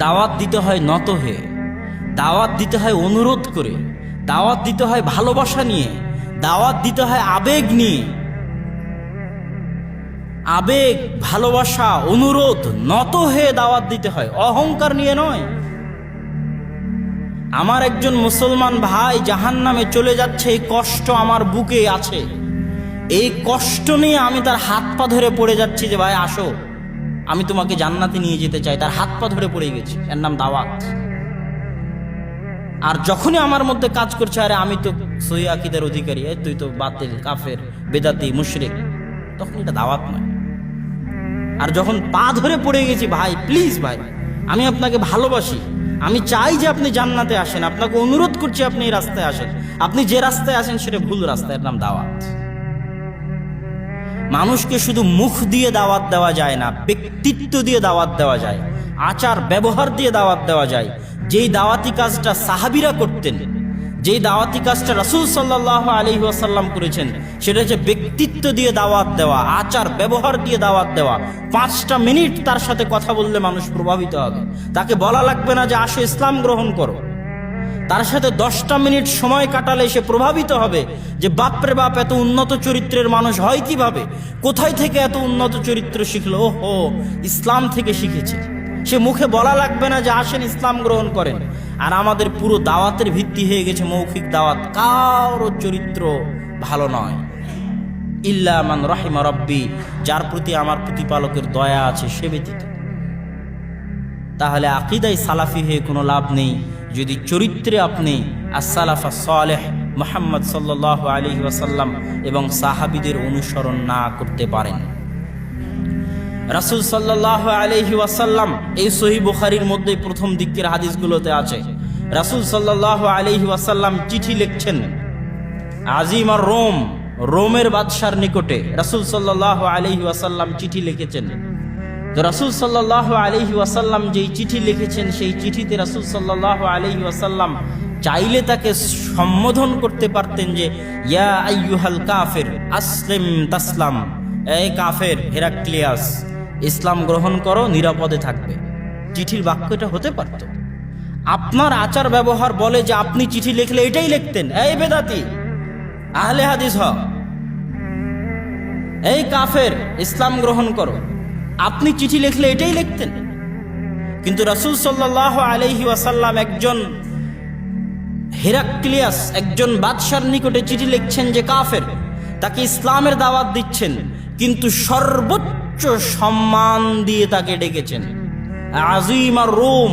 দাওয়াত দিতে হয় নত হয়ে। দাওয়াত দিতে হয় অনুরোধ করে। দাওয়াত দিতে হয় ভালোবাসা নিয়ে। দাওয়াত দিতে হয় আবেগ নিয়ে। আবেগ, ভালোবাসা, অনুরোধ, নত হয়ে দাওয়াত দিতে হয়। অহংকার নিয়ে নয়। আমার একজন মুসলমান ভাই জাহান নামে চলে যাচ্ছে, এই কষ্ট আমার বুকে আছে। এই কষ্ট নিয়ে আমি তার হাত পা ধরে পড়ে যাচ্ছি যে, ভাই, আসো। আমি তোমাকে জান্নাতে নিয়ে যেতে চাই, তার হাত পা ধরে পড়ে গেছি। এর নাম দাওয়াত। আর যখনই আমার মধ্যে কাজ করছে, আরে আমি তো সহি আকিদের অধিকারী তুই তো বাতিল, কাফের, বেদাতি, মুশরিক, তখন এটা দাওয়াত নয়। আর যখন পা ধরে পড়ে গেছি, ভাই প্লিজ ভাই, আমি আপনাকে ভালোবাসি। আমি চাই যে আপনি জান্নাতে আসেন, আপনাকে অনুরোধ করছি আপনি এই রাস্তায় আসেন। আপনি যে রাস্তায় আসেন, সেটা ভুল রাস্তায় নাম দাওয়াত। মানুষকে শুধু মুখ দিয়ে দাওয়াত দেওয়া যায় না, ব্যক্তিত্ব দিয়ে দাওয়াত দেওয়া যায়, আচার ব্যবহার দিয়ে দাওয়াত দেওয়া যায়। যেই দাওয়াতি কাজটা সাহাবিরা করতেন, যেই দাওয়াতি কাজটা রাসূল সাল্লাহ আলী ওয়াসাল্লাম করেছেন, সেটা হচ্ছে ব্যক্তিত্ব দিয়ে দাওয়াত দেওয়া, আচার ব্যবহার দিয়ে দাওয়াত দেওয়া। পাঁচটা মিনিট তার সাথে কথা বললে মানুষ প্রভাবিত হবে। তাকে বলা লাগবে না যে আসো ইসলাম গ্রহণ করো। তার সাথে দশটা মিনিট সময় কাটালে সে প্রভাবিত হবে যে বাপরে বাপ এত উন্নত চরিত্রের মানুষ হয় কীভাবে? কোথায় থেকে এত উন্নত চরিত্র শিখলো? ও হো ইসলাম থেকে শিখেছে। সে মুখে বলা লাগবে না যে আসেন ইসলাম গ্রহণ করেন। আর আমাদের পুরো দাওয়াতের ভিত্তি হয়ে গেছে মৌখিক দাওয়াত। কারও চরিত্র ভালো নয়। ইল্লা মান রহিমা রব্বি, যার প্রতি আমার প্রতিপালকের দয়া আছে, সে ব্যতীত। তাহলে আকিদাই সালাফি হয়ে কোনো লাভ নেই। যদি চরিত্রে আপনি আসসালাফা সালেহ মোহাম্মদ সাল্লাহ আলী ওয়াসাল্লাম এবং সাহাবিদের অনুসরণ না করতে পারেন। রাসুল সাল্লাহ আলহি ওয়াসাল্লাম এই সহি বুখারির মধ্যে প্রথম দিকের হাদিসগুলোতে আছে, রাসুল সাল্লাহ আলহি ওয়াসাল্লাম চিঠি লিখছেন, আজিম আর রোম, রোমের বাদশার নিকটে। রাসুল সাল্লাহ আলহি ওয়াসাল্লাম চিঠি লিখেছেন তো রাসুল সাল্লাহ আলহি ওয়াসাল্লাম যেই চিঠি লিখেছেন, সেই চিঠিতে রাসুল সাল্লাহ আলহি ওয়াসাল্লাম চাইলে তাকে সম্বোধন করতে পারতেন যে, ইয়া আইয়ুহাল কাফের, আসলিম তাসলাম, এই কাফের, হেরাক্লিয়াস, ইসলাম গ্রহণ করো, নিরাপদে থাকবে। চিঠির বাক্যটা হতে পারত। আপনার আচার ব্যবহার বলে যে আপনি চিঠি লিখলে এটাই লিখতেন, এই বেদাতি, আহলে হাদিস হ, এই কাফের, ইসলাম গ্রহণ করো। আপনি চিঠি লিখলে এটাই লিখতেন। কিন্তু রাসুল সাল্লাহ আলহি ওয়াসাল্লাম একজন হেরাক্লিয়াস, একজন বাদশার নিকটে চিঠি লিখছেন যে কাফের, তাকে ইসলামের দাওয়াত দিচ্ছেন, কিন্তু সর্বোচ্চ সম্মান দিয়ে তাকে ডেকেছেন। আজিম আর রোম,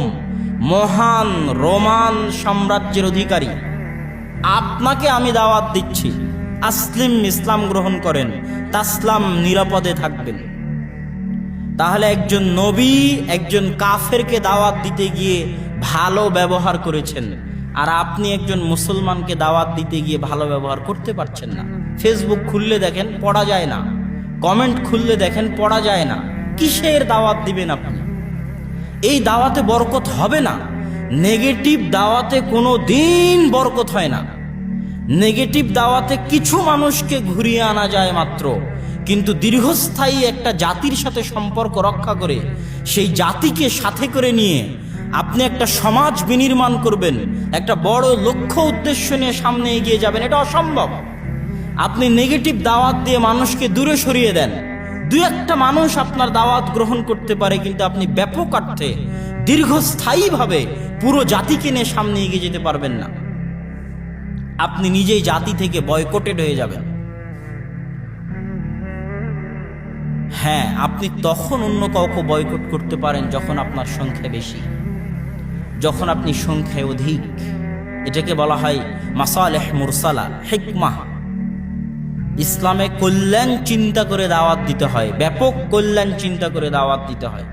মহান রোমান সাম্রাজ্যের অধিকারী। আপনাকে আমি দাওয়াত দিচ্ছি। আসলিম ইসলাম গ্রহণ করেন, তাসলাম নিরাপদে থাকবেন। তাহলে একজন নবী একজন কাফেরকে দাওয়াত দিতে গিয়ে ভালো ব্যবহার করেছেন। আর আপনি একজন মুসলমানকে দাওয়াত দিতে গিয়ে ভালো ব্যবহার করতে পারছেন না। ফেসবুক খুললে দেখেন পড়া যায় না। কমেন্ট খুললে দেখেন পড়া যায় না। কিসের দাওয়াত দিবেন আপনি? এই দাওয়াতে বরকত হবে না। নেগেটিভ দাওয়াতে কোনো দিন বরকত হয় না। নেগেটিভ দাওয়াতে কিছু মানুষকে ঘুরিয়ে আনা যায় মাত্র। কিন্তু দীর্ঘস্থায়ী একটা জাতির সাথে সম্পর্ক রক্ষা করে, সেই জাতিকে সাথে করে নিয়ে আপনি একটা সমাজ বিনির্মাণ করবেন, একটা বড় লক্ষ্য উদ্দেশ্য নিয়ে সামনে এগিয়ে যাবেন, এটা অসম্ভব। আপনি নেগেটিভ দাওয়াত দিয়ে মানুষকে দূরে সরিয়ে দেন। দু একটা মানুষ আপনার দাওয়াত গ্রহণ করতে পারে, কিন্তু আপনি ব্যাপক অর্থে দীর্ঘস্থায়ীভাবে পুরো জাতিকে নিয়ে সামনে এগিয়ে যেতে পারবেন না। আপনি নিজেই জাতি থেকে বয়কটেড হয়ে যাবেন। হ্যাঁ আপনি তখন অন্য কাউকে বয়কট করতে পারেন যখন আপনার সংখ্যা বেশি। যখন আপনি সংখ্যায় অধিক। এটাকে বলা হয় মাসালেহ মুরসালা, হেকমাহ। ইসলামে কল্যাণ চিন্তা করে দাওয়াত দিতে হয়, ব্যাপক কল্যাণ চিন্তা করে দাওয়াত দিতে হয়।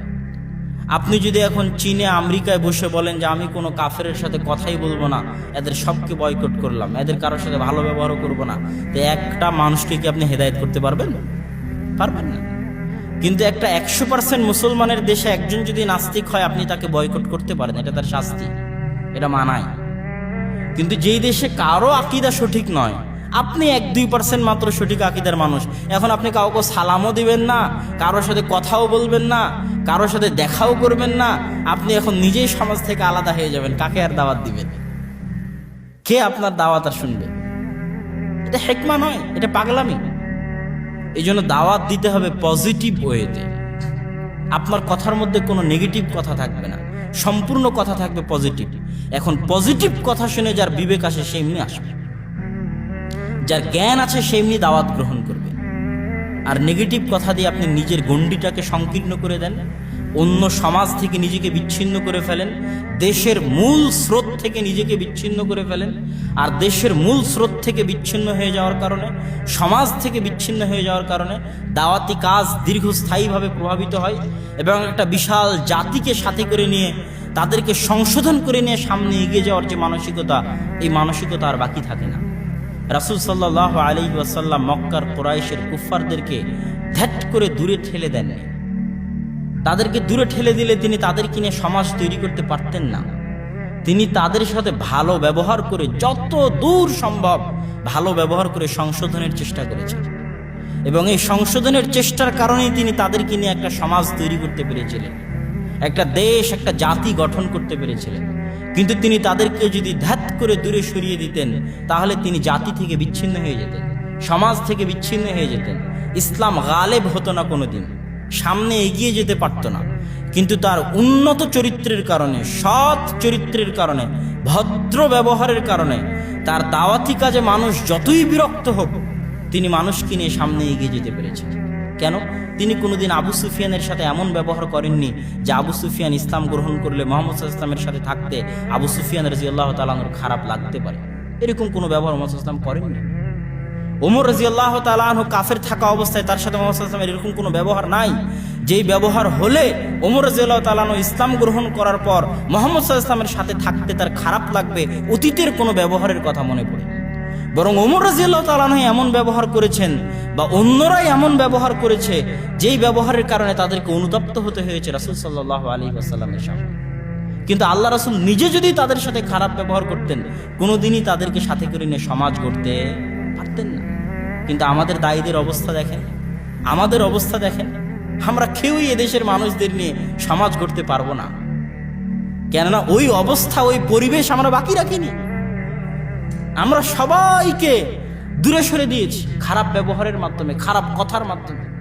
আপনি যদি এখন চীনে, আমেরিকায় বসে বলেন যে, আমি কোনো কাফের সাথে কথাই বলব না, এদের সবকে বয়কট করলাম, এদের কারোর সাথে ভালো ব্যবহারও করব না, তো একটা মানুষকে কি আপনি হেদায়ত করতে পারবেন? পারবেন না। কিন্তু একটা একশো পার্সেন্ট মুসলমানের দেশে একজন যদি নাস্তিক হয়, আপনি তাকে বয়কট করতে পারেন। এটা তার শাস্তি। এটা মানায়। কিন্তু যেই দেশে কারও আকিদা সঠিক নয়, আপনি এক দুই পার্সেন্ট মাত্র সঠিক আকিদার মানুষ। এখন আপনি কাউকে সালামও দিবেন না, কারোর সাথে কথাও বলবেন না, কারোর সাথে দেখাও করবেন না, আপনি এখন নিজেই সমাজ থেকে আলাদা হয়ে যাবেন। কাকে আর দাওয়াত দিবেন? কে আপনার দাওয়াত আর শুনবে? এটা হেকমা নয়, এটা পাগলামি। এই জন্য দাওয়াত দিতে হবে পজিটিভ ওয়েতে আপনার কথার মধ্যে কোনো নেগেটিভ কথা থাকবে না। সম্পূর্ণ কথা থাকবে পজিটিভ এখন পজিটিভ কথা শুনে যার বিবেক আসে, সে এমনি আসবে। যার জ্ঞান আছে, সে এমনি দাওয়াত গ্রহণ করবে। আর নেগেটিভ কথা দিয়ে আপনি নিজের গণ্ডিটাকে সংকীর্ণ করে দেন। অন্য সমাজ থেকে নিজেকে বিচ্ছিন্ন করে ফেলেন, দেশের মূল স্রোত থেকে নিজেকে বিচ্ছিন্ন করে ফেলেন, আর দেশের মূল স্রোত থেকে বিচ্ছিন্ন হয়ে যাওয়ার কারণে, সমাজ থেকে বিচ্ছিন্ন হয়ে যাওয়ার কারণে দাওয়াতি কাজ দীর্ঘস্থায়ীভাবে প্রভাবিত হয় এবং একটা বিশাল জাতিকে সাথে করে নিয়ে, তাদেরকে সংশোধন করে নিয়ে সামনে এগিয়ে যাওয়ার যে মানসিকতা, এই মানসিকতা আর বাকি থাকে না। রাসুল সাল্লাহ আলী ওয়াসাল্লাম মক্কার কোরাইশের কুফারদেরকে ধ্যাট করে দূরে ঠেলে দেন তাদেরকে দূরে ঠেলে দিলে তিনি তাদের কিনে সমাজ তৈরি করতে পারতেন না। তিনি তাদের সাথে ভালো ব্যবহার করে যত দূর সম্ভব ভালো ব্যবহার করে সংশোধনের চেষ্টা করেছেন। এবং এই সংশোধনের চেষ্টার কারণেই তিনি তাদেরকে নিয়ে একটা সমাজ তৈরি করতে পেরেছিলেন। একটা দেশ, একটা জাতি গঠন করতে পেরেছিলেন। কিন্তু তিনি তাদেরকে যদি ধ্যাত করে দূরে সরিয়ে দিতেন, তাহলে তিনি জাতি থেকে বিচ্ছিন্ন হয়ে যেতেন, সমাজ থেকে বিচ্ছিন্ন হয়ে যেতেন। ইসলাম গালেব হতো না কোনোদিন। সামনে এগিয়ে যেতে পারত না। কিন্তু তার উন্নত চরিত্রের কারণে, সৎ চরিত্রের কারণে, ভদ্র ব্যবহারের কারণে, তার দাওয়াতি কাজে মানুষ যতই বিরক্ত হোক, তিনি মানুষকে নিয়ে সামনে এগিয়ে যেতে পেরেছেন। কেন? তিনি কোনোদিন আবু সুফিয়ানের সাথে এমন ব্যবহার করেননি যে আবু সুফিয়ান ইসলাম গ্রহণ করলে মোহাম্মদ ইসলামের সাথে থাকতে আবু সুফিয়ান রাজি আল্লাহ তালানোর খারাপ লাগতে পারে। এরকম কোনো ব্যবহার মোহাম্মদ ইসলাম করেননি। ওমর রাজি আল্লাহ তালাহ কাফের থাকা অবস্থায় তার সাথে মোহাম্মদ ইসলামের এরকম কোনো ব্যবহার নাই। যেই ব্যবহার হলে ওমর রাজি আল্লাহ তালানো ইসলাম গ্রহণ করার পর মোহাম্মদ ইসলামের সাথে থাকতে তার খারাপ লাগবে, অতীতের কোনো ব্যবহারের কথা মনে পড়ে বরং ওমর রাজিয়াল্লাহ তালানহ এমন ব্যবহার করেছেন বা অন্যরাই এমন ব্যবহার করেছে, যেই ব্যবহারের কারণে তাদেরকে অনুতপ্ত হতে হয়েছে রাসুল সাল্লাহ আলী আসাল্লামের সামনে। কিন্তু আল্লাহ রাসুল নিজে যদি তাদের সাথে খারাপ ব্যবহার করতেন, কোনোদিনই তাদেরকে সাথে করে নিয়ে সমাজ গড়তে পারতেন না। কিন্তু আমাদের দায়ীদের অবস্থা দেখেন, আমাদের অবস্থা দেখেন, আমরা কেউই এদেশের মানুষদের নিয়ে সমাজ গড়তে পারব না। কেননা ওই অবস্থা, ওই পরিবেশ আমরা বাকি রাখিনি। আমরা সবাইকে দূরে সরে দিয়েছি, খারাপ ব্যবহারের মাধ্যমে, খারাপ কথার মাধ্যমে।